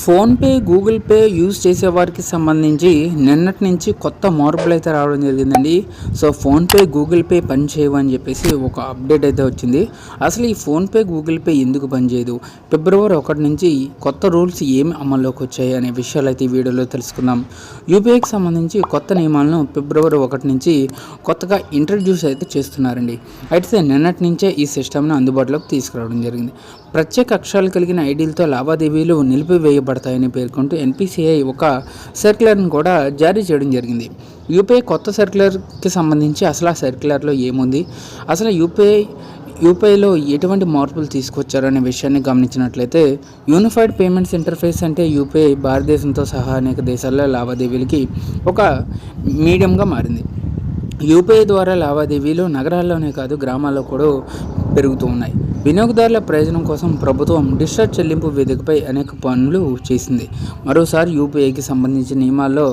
PhonePe Google pay use చేసేవారికి సంబంధించి నిన్నటి నుంచి కొత్త మార్పులు అయితే రావడం జరిగిందండి. సో ఫోన్పే గూగుల్ పే పనిచేయవు అని చెప్పేసి ఒక అప్డేట్ అయితే వచ్చింది. అసలు ఈ ఫోన్పే గూగుల్ పే ఎందుకు పనిచేయదు ఫిబ్రవరి ఒకటి నుంచి కొత్త రూల్స్ ఏమి అమల్లోకి వచ్చాయి అనే విషయాలు అయితే ఈ వీడియోలో తెలుసుకుందాం. యూపీఐకి సంబంధించి కొత్త నియమాలను ఫిబ్రవరి ఒకటి నుంచి కొత్తగా ఇంట్రడ్యూస్ అయితే చేస్తున్నారండి. అయితే నిన్నటి నుంచే ఈ సిస్టమ్ను అందుబాటులోకి తీసుకురావడం జరిగింది. ప్రత్యేక అక్షరాలు కలిగిన ఐడీలతో లావాదేవీలు పడతాయని పేర్కొంటూ ఎన్పిసిఐ ఒక సర్క్యులర్ను కూడా జారీ చేయడం జరిగింది. యూపీఐ కొత్త సర్క్యులర్కి సంబంధించి అసలు ఆ సర్క్యులర్లో ఏముంది? అసలు యూపీఐ యూపీఐలో ఎటువంటి మార్పులు తీసుకొచ్చారనే విషయాన్ని గమనించినట్లయితే యూనిఫైడ్ పేమెంట్స్ ఇంటర్ఫేస్ అంటే యూపీఐ భారతదేశంతో సహా అనేక దేశాల్లో లావాదేవీలకి ఒక మీడియంగా మారింది. యూపీఐ ద్వారా లావాదేవీలు నగరాల్లోనే కాదు గ్రామాల్లో కూడా పెరుగుతూ ఉన్నాయి. వినియోగదారుల ప్రయోజనం కోసం ప్రభుత్వం డిశ్చార్జ్ చెల్లింపు వేదికపై అనేక పనులు చేసింది. మరోసారి యూపీఐకి సంబంధించిన నియమాల్లో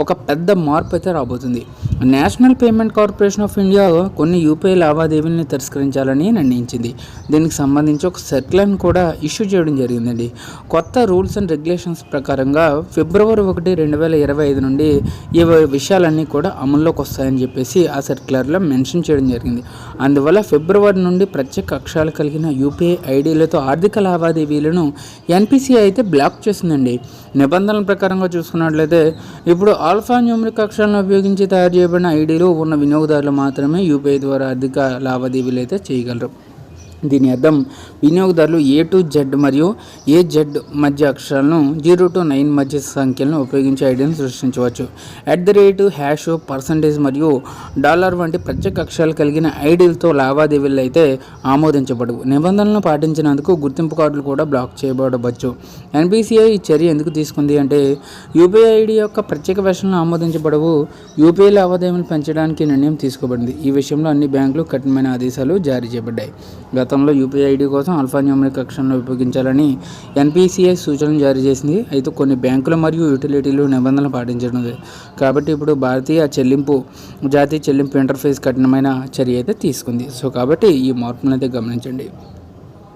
ఒక పెద్ద మార్పు అయితే రాబోతుంది. National payment corporation of India కొన్ని యూపీఐ లావాదేవీలను తిరస్కరించాలని నిర్ణయించింది. దీనికి సంబంధించి ఒక సర్క్యులర్ని కూడా ఇష్యూ చేయడం జరిగిందండి. కొత్త రూల్స్ అండ్ రెగ్యులేషన్స్ ప్రకారంగా ఫిబ్రవరి ఒకటి రెండు వేల ఇరవై ఐదు నుండి ఈ విషయాలన్నీ కూడా అమల్లోకి వస్తాయని చెప్పేసి ఆ సర్క్యులర్లో మెన్షన్ చేయడం జరిగింది. అందువల్ల ఫిబ్రవరి నుండి ప్రత్యేక అక్షరాలు కలిగిన యూపీఐ ఐడీలతో ఆర్థిక లావాదేవీలను ఎన్పిసిఐ అయితే బ్లాక్ చేసిందండి. నిబంధనల ప్రకారంగా చూసుకున్నట్లయితే ఇప్పుడు ఆల్ఫా న్యూమరిక్ అక్షరాలను ఉపయోగించి తయారు చేయబడిన ఐడీలు ఉన్న వినియోగదారులు మాత్రమే యూపీఐ ద్వారా ఆర్థిక లావాదేవీలు అయితే చేయగలరు. దీని అర్థం వినియోగదారులు ఏ టు జెడ్ మరియు ఏ జెడ్ మధ్య అక్షరాలను జీరో టు నైన్ మధ్య సంఖ్యలను ఉపయోగించే ఐడియాను సృష్టించవచ్చు. At the rate hash percentage మరియు డాలర్ వంటి ప్రత్యేక అక్షరాలు కలిగిన ఐడీలతో లావాదేవీలు అయితే ఆమోదించబడవు. నిబంధనలను పాటించినందుకు గుర్తింపు కార్డులు కూడా బ్లాక్ చేయబడవచ్చు. ఎన్బీసీఐ ఈ చర్య ఎందుకు తీసుకుంది అంటే యూపీఐ ఐడి యొక్క ప్రత్యేక వెర్షన్లు ఆమోదించబడవు. యూపీఐ లావాదేవీలు పెంచడానికి నిర్ణయం తీసుకోబడింది. ఈ విషయంలో అన్ని బ్యాంకులు కఠినమైన ఆదేశాలు జారీ చేయబడ్డాయి. గత గతంలో యూపీఐ ఐడి కోసం అల్ఫా న్యూమరిక్ అక్షరాలను ఉపయోగించాలని ఎన్పిసిఐ సూచనలు జారీ చేసింది. అయితే కొన్ని బ్యాంకులు మరియు యూటిలిటీలు నిబంధనలు పాటించడం లేదు. కాబట్టి ఇప్పుడు భారతీయ చెల్లింపు జాతీయ చెల్లింపు ఇంటర్ఫేస్ కఠినమైన చర్య అయితే తీసుకుంది. సో కాబట్టి ఈ మార్పులను అయితే గమనించండి.